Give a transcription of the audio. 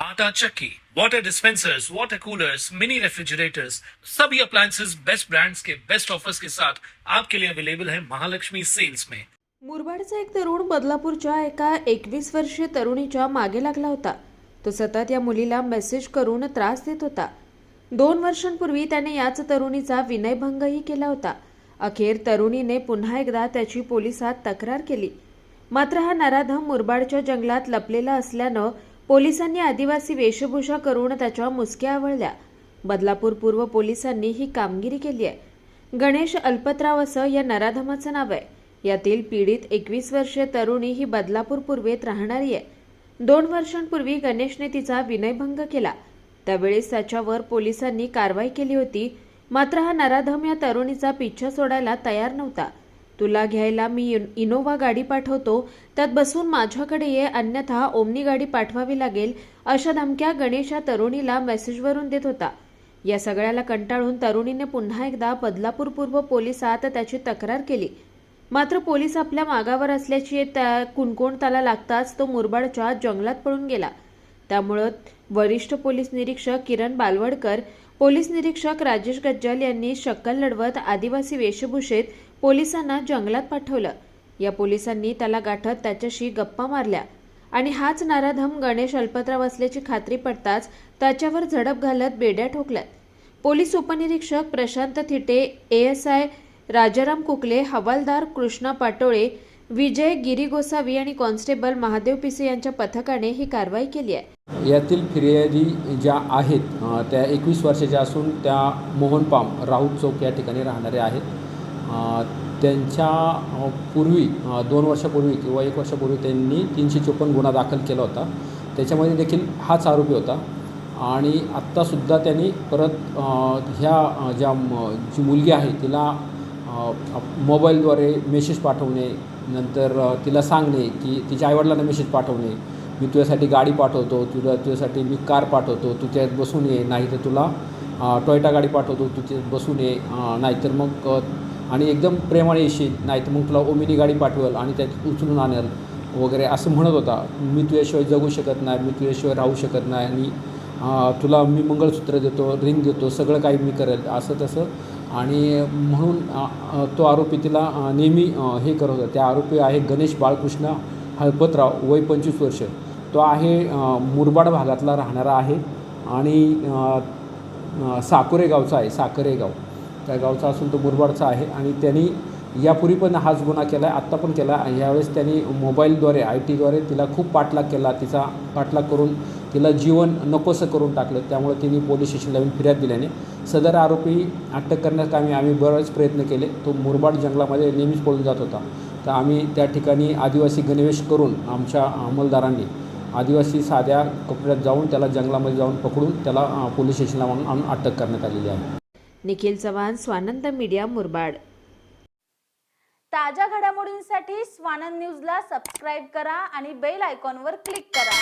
आटा चक्की, water dispensers water coolers mini refrigerators सभी appliances best brands के बेस्ट ऑफर्स के साथ आपके लिए अवेलेबल है महालक्ष्मी सेल्स में। मुरबाडचा एक तरुण बदलापूरच्या एका एकवीस वर्षीय तरुणीच्या मागे लागला होता. तो सतत या मुलीला मेसेज करून त्रास देत होता. दोन वर्षांपूर्वी त्याने याच तरुणीचा विनयभंगही केला होता. अखेर तरुणीने पुन्हा एकदा त्याची पोलिसात तक्रार केली. मात्र हा नराधम मुरबाडच्या जंगलात लपलेला असल्यानं पोलिसांनी आदिवासी वेशभूषा करून त्याच्या मुसक्या आवळल्या. बदलापूर पूर्व पोलिसांनी ही कामगिरी केली आहे. गणेश अल्पत्राव असं या नराधमाचं नाव आहे. यातील पीडित एकवीस वर्षीय तरुणी ही बदलापूर पूर्वेत राहणारी आहे. दोन वर्षांपूर्वी गणेशने तिचा विनयभंग केला. त्यावेळेस त्याच्यावर पोलिसांनी कारवाई केली होती. मात्र हा नराधम या तरुणीचा पिच्छा सोडायला तयार नव्हता. तुला घ्यायला मी इनोवा इनोव्हा गाडी पाठवतो. त्यात बसून माझ्याकडे ये अन्यथा ओमनी गाडी पाठवावी लागेल अशा धमक्या गणेश या तरुणीला मेसेजवरून देत होता. या सगळ्याला कंटाळून तरुणीने पुन्हा एकदा बदलापूर पूर्व पोलिसात त्याची तक्रार केली. मात्र पोलीस आपल्या मागावर असल्याची त्या कुणकोण त्याला लागताच तो मुरबाडच्या जंगलात पळून गेला. त्यामुळं वरिष्ठ पोलीस निरीक्षक किरण बालवडकर पोलीस निरीक्षक राजेश गज्जल यांनी शक्कल लढवत आदिवासी वेशभूषेत पोलिसांना जंगलात पाठवलं. या पोलिसांनी त्याला गाठत त्याच्याशी गप्पा मारल्या. आणि हाच नाराधम गणेश अल्पत्राव असल्याची खात्री पडताच त्याच्यावर झडप घालत बेड्या ठोकल्यात पोलीस उपनिरीक्षक प्रशांत थिटे एएसआय राजाराम कुकले हवालदार कृष्णा पाटोळे विजय गिरी गोसावी आणि कॉन्स्टेबल महादेव पिसे यांच्या पथकाने ही कारवाई केली आहे. यातील फिर्यादी ज्या आहेत त्या एकवीस वर्षाच्या असून त्या मोहन पाम राऊत चौक या ठिकाणी राहणारे आहेत. त्यांच्या पूर्वी दोन वर्षापूर्वी किंवा एक वर्षापूर्वी त्यांनी तीनशे चोपन्न गुन्हा दाखल केला होता. त्याच्यामध्ये देखील हाच आरोपी होता. आणि आत्तासुद्धा त्यांनी परत ह्या ज्या जी मुलगी आहे तिला मोबाईलद्वारे मेसेज पाठवणे नंतर तिला सांगणे की तिच्या आईवडिलांना मेसेज पाठवणे मी तुझ्यासाठी गाडी पाठवतो तुला तुझ्यासाठी मी कार पाठवतो तू त्यात बसून ये नाही तर तुला टॉयटा गाडी पाठवतो तू त्यात बसून ये नाहीतर मग आणि एकदम प्रेमाने येशील नाहीतर मग तुला ओमिनी गाडी पाठवेल आणि त्यात उचलून आणेल वगैरे असं म्हणत होता. मी तुझ्याशिवाय जगू शकत नाही मी तुझ्याशिवाय राहू शकत नाही आणि तुला मी मंगळसूत्र देतो रिंग देतो सगळं काही मी करेल असं तसं आणि म्हणून तो आरोपी तिला नेहमी हे करत होता. त्या आरोपी आहे गणेश बाळकृष्ण हळपतराव वय पंचवीस वर्ष. तो आहे मुरबाड भागातला राहणारा आहे आणि अ, साकोरे गावचा आहे साकरे गाव. त्या गावचा असून तो मुरबाडचा आहे आणि त्यांनी यापूर्वी पण हाच गुन्हा केला आहे आत्ता पण केला आहे यावेळेस त्यांनी मोबाईलद्वारे आय टीद्वारे तिला खूप पाठलाग केला तिचा पाठलाग करून तिला जीवन नकोसं करून टाकलं. त्यामुळे तिने पोलीस स्टेशनला येऊन फिर्याद दिल्याने सदर आरोपी अटक करण्यास आम्ही आम्ही बरेच प्रयत्न केले. तो मुरबाड जंगलामध्ये नेहमीच पळून जात होता. तर आम्ही त्या ठिकाणी आदिवासी गणवेश करून आमच्या अंमलदारांनी आदिवासी साध्या कपड्यात जाऊन त्याला जंगलामध्ये जाऊन पकडून त्याला पोलीस स्टेशनला आणून अटक करण्यात आलेली आहे. निखिल चव्हाण स्वानंद मीडिया मुरबाड. ताज्या घडामोडींसाठी स्वानंद न्यूजला सबस्क्राईब करा आणि बेल आयकॉनवर क्लिक करा.